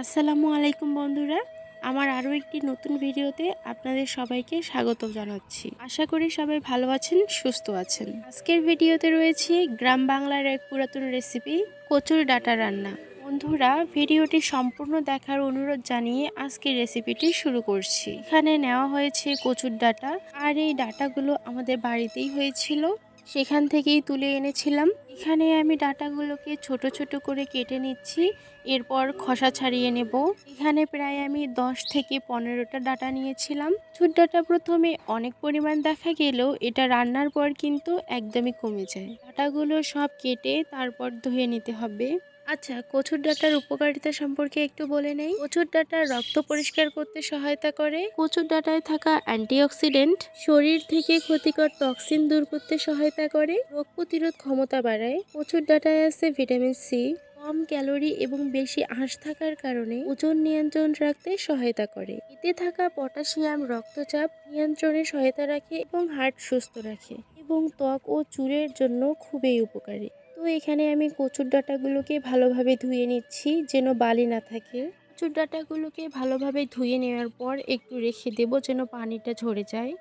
আসসালামু আলাইকুম বন্ধুরা। আমার আরও একটি নতুন ভিডিওতে আপনাদের সবাইকে স্বাগত জানাচ্ছি। আশা করি সবাই ভালো আছেন, সুস্থ আছেন। আজকের ভিডিওতে রয়েছে গ্রাম বাংলার এক পুরাতন রেসিপি কচুর ডাটা রান্না। বন্ধুরা, ভিডিওটি সম্পূর্ণ দেখার অনুরোধ জানিয়ে আজকের রেসিপিটি শুরু করছি। এখানে নেওয়া হয়েছে কচুর ডাটা। আর এই ডাটাগুলো আমাদের বাড়িতেই হয়েছিল। সেখান থেকেই তুলে এনেছিলাম। এখানে আমি ডাটাগুলোকে ছোট ছোট করে কেটে নিচ্ছি। এরপর খসা ছাড়িয়ে নেব। এখানে প্রায় আমি দশ থেকে পনেরোটা ডাটা নিয়েছিলাম। ছুট ডাটা প্রথমে অনেক পরিমাণ দেখা গেলেও এটা রান্নার পর কিন্তু একদমই কমে যায়। ডাটাগুলো সব কেটে তারপর ধুয়ে নিতে হবে। আচ্ছা কচুর ডাটার উপকারিতা সম্পর্কে একটু বলে নেই। কচুর ডাটা রক্ত পরিষ্কার করতে সহায়তা করে। কচুর ডাটায় থাকা অ্যান্টিঅক্সিডেন্ট শরীর থেকে ক্ষতিকর টক্সিন দূর করতে সহায়তা করে রোগ প্রতিরোধ ক্ষমতা বাড়ায়। কচুর ডাটায় আছে ভিটামিন সি কম ক্যালোরি এবং বেশি আঁশ থাকার কারণে ওজন নিয়ন্ত্রণ রাখতে সহায়তা করে। এতে থাকা পটাশিয়াম রক্তচাপ নিয়ন্ত্রণে সহায়তা রাখে এবং হার্ট সুস্থ রাখে এবং ত্বক ও চুলের জন্য খুবই উপকারী। তো এখানে আমি কচুর ডাঁটাগুলোকে ভালোভাবে ধুয়ে নিচ্ছি, যেন বালি না থাকে। কচুর ডাঁটাগুলোকে ভালোভাবে ধুয়ে নেওয়ার পর একটু রেখে দেব, যেন পানিটা ঝরে যায়।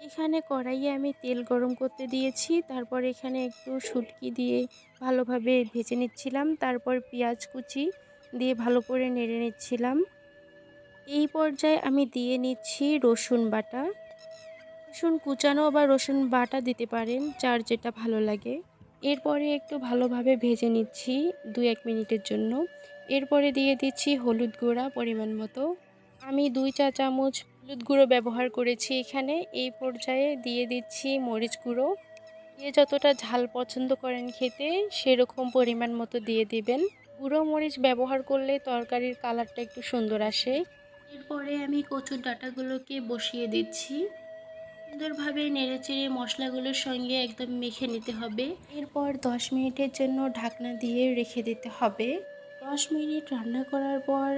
এখানে কড়াইয়ে আমি তেল গরম করতে দিয়েছি, তারপর এখানে একটু শুটকি দিয়ে ভালোভাবে ভেজে নিচ্ছিলাম, তারপর পেঁয়াজ কুচি দিয়ে ভালো করে নেড়ে নিচ্ছিলাম। এই পর্যায়ে আমি দিয়ে নিচ্ছি রসুন বাটা। রসুন কুচানো বা রসুন বাটা দিতে পারেন, যার যেটা ভালো লাগে। এরপরে একটু ভালোভাবে ভেজে নিচ্ছি দু এক মিনিটের জন্য। এরপরে দিয়ে দিচ্ছি হলুদ গুঁড়া পরিমাণ মতো। আমি দুই চা চামচ হলুদ গুঁড়ো ব্যবহার করেছি এখানে। এই পর্যায়ে দিয়ে দিচ্ছি মরিচ গুঁড়ো। দিয়ে যতটা ঝাল পছন্দ করেন খেতে সেরকম পরিমাণ মতো দিয়ে দিবেন। গুঁড়ো মরিচ ব্যবহার করলে তরকারির কালারটা একটু সুন্দর আসে। এরপরে আমি কচুর ডাঁটাগুলোকে বসিয়ে দিচ্ছি। সুন্দরভাবে নেড়েচেড়ে মশলাগুলোর সঙ্গে একদম মেখে নিতে হবে। এরপর দশ মিনিটের জন্য ঢাকনা দিয়ে রেখে দিতে হবে। দশ মিনিট রান্না করার পর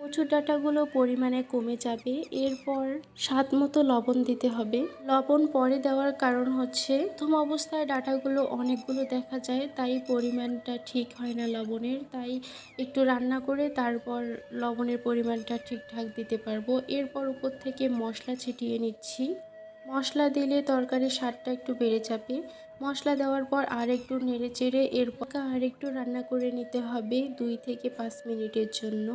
কচুর ডাঁটাগুলো পরিমাণে কমে যাবে। এরপর স্বাদ মতো লবণ দিতে হবে। লবণ পরে দেওয়ার কারণ হচ্ছে, প্রথম অবস্থায় ডাঁটাগুলো অনেকগুলো দেখা যায়, তাই পরিমাণটা ঠিক হয় না লবণের। তাই একটু রান্না করে তারপর লবণের পরিমাণটা ঠিকঠাক দিতে পারব। এরপর উপর থেকে মশলা ছিটিয়ে নিচ্ছি। মশলা দিলে তরকারির স্বাদটা একটু বেড়ে যাবে। মশলা দেওয়ার পর আর একটু নেড়ে চেড়ে এরপর আর একটু রান্না করে নিতে হবে দুই থেকে পাঁচ মিনিটের জন্য।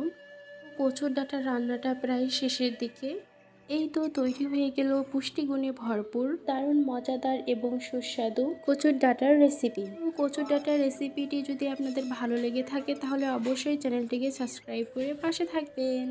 কচুর ডাঁটার রান্নাটা প্রায় শেষের দিকে। এই তো তৈরি হয়ে গেল পুষ্টিগুণে ভরপুর, দারুণ মজাদার এবং সুস্বাদু কচুর ডাটার রেসিপি কচুর ডাঁটার রেসিপিটি যদি আপনাদের ভালো লেগে থাকে তাহলে অবশ্যই চ্যানেলটিকে সাবস্ক্রাইব করে পাশে থাকবেন।